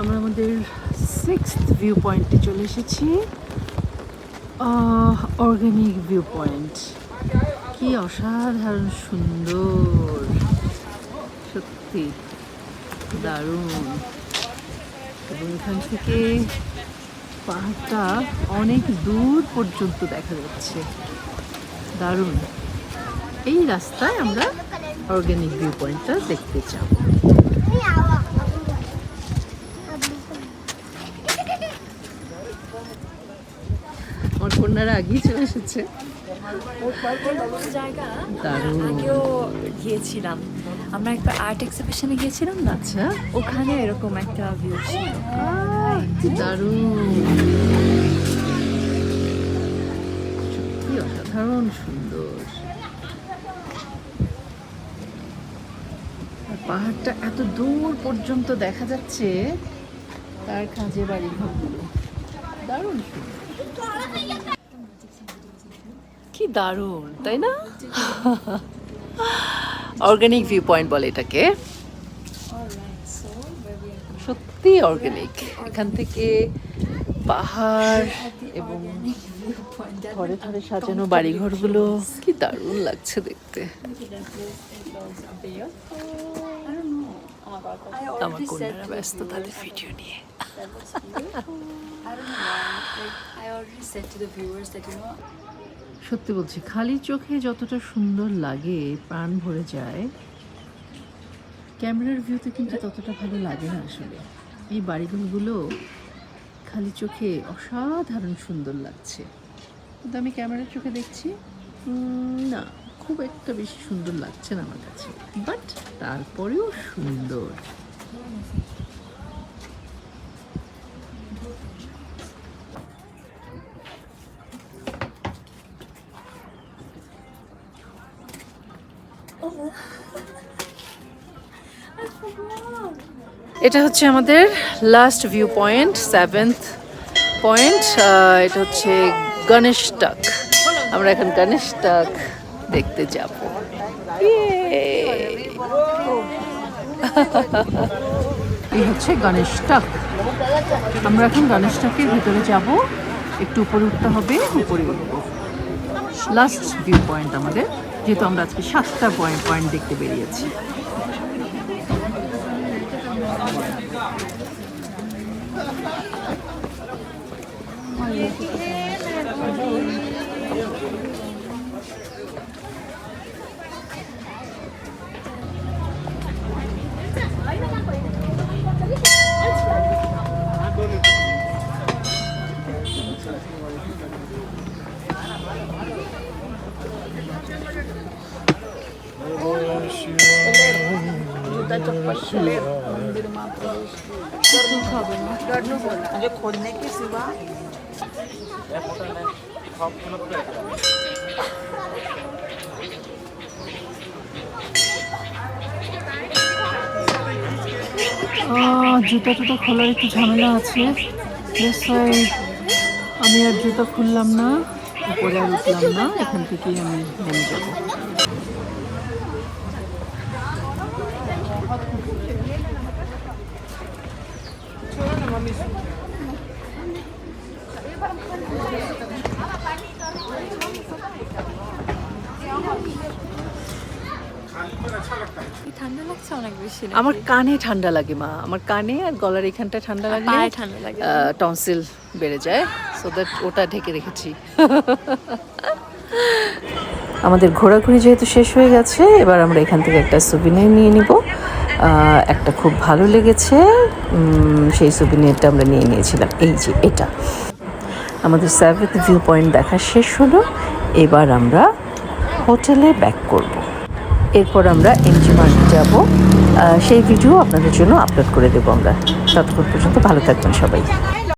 আমরা আমাদের six view পয়েন্টে চলে এসেছি। অর্গানিক ভিউ পয়েন্ট কি অসাধারণ সুন্দর। সত্যি, দারুণ। এবং এখান থেকে পাহাড়টা অনেক দূর পর্যন্ত দেখা যাচ্ছে। দারুণ। এই রাস্তায় আমরা অর্গানিক ভিউ পয়েন্টটা দেখতে যাব আমার কন্যারা আগেই চলে এসেছে। আগেও গিয়েছিলাম। আমরা একবার আর্ট এক্সিবিশনে গিয়েছিলাম না? আচ্ছা। ওখানে এরকম একটা ভিউ ছিল। দারুণ। সত্যি অসাধারণ সুন্দর। পাহাড়টা এত দূর পর্যন্ত দেখা যাচ্ছে তার কাজে বাড়ি ঘরগুলো। দারুণ সুন্দর। কি দারুণ, তাই না? অর্গানিক ভিউ পয়েন্ট বলে এটাকে। সত্যি অর্গানিক এখান থেকে পাহাড় এবং ঘরে ঘরে সাজানো বাড়িঘরগুলো, কি দারুণ লাগছে দেখতে। আমার কন্যারা ব্যস্ত, তাদের ভিডিও নিয়ে। সত্যি বলছি, খালি চোখে যতটা সুন্দর লাগে, প্রাণ ভরে যায়, ক্যামেরার ভিউতে কিন্তু ততটা ভালো লাগে না আসলে। এই বাড়িগুলো খালি চোখে অসাধারণ সুন্দর লাগছে। কিন্তু আমি ক্যামেরার চোখে দেখছি না, খুব একটা বেশি সুন্দর লাগছে না আমার কাছে। বাট তারপরেও সুন্দর। এটা হচ্ছে আমাদের last view point seventh point এটা হচ্ছে গণেশ টাক আমরা এখন গণেশ টাক দেখতে যাব। এই হচ্ছে গণেশ টাক আমরা এখন গণেশ টাকের ভিতরে যাব। একটু উপরে উঠতে হবে, উপরে উঠব। লাস্ট ভিউ পয়েন্ট আমাদের। যেহেতু আমরা আজকে সাতটা পয়েন্ট পয়েন্ট দেখতে বেরিয়েছি खोदने के सिवा আহ, জুতা টুতা খোলার একটু ঝামেলা আছে That's why আমি আর জুতা খুললাম না উপরে উঠলাম না এখান থেকেই আমি নেমে যাব ঠান্ডা লাগছে অনেক বেশি আমার কানে ঠান্ডা লাগে মা। আমার কানে আর গলার এখানটা ঠান্ডা পায়ে ঠান্ডা লাগে। টনসিল বেড়ে যায় সো দ্যাট ওটা ঢেকে রেখেছি। আমাদের ঘোরাঘুরি যেহেতু শেষ হয়ে গেছে এবার আমরা এখান থেকে একটা সুবিনিয়ার নিয়ে নিব। একটা খুব ভালো লেগেছে সেই সুবিনিয়ারটা আমরা নিয়ে নিয়েছিলাম। এই যে এটা। আমাদের সেভেন্থ ভিউ পয়েন্ট দেখা শেষ হলো এবার আমরা হোটেলে ব্যাক করব। এরপর আমরা এনজি মার্কে যাব। সেই ভিডিও আপনাদের জন্য আপলোড করে দেবো আমরা। ততক্ষণ পর্যন্ত ভালো থাকবেন সবাই।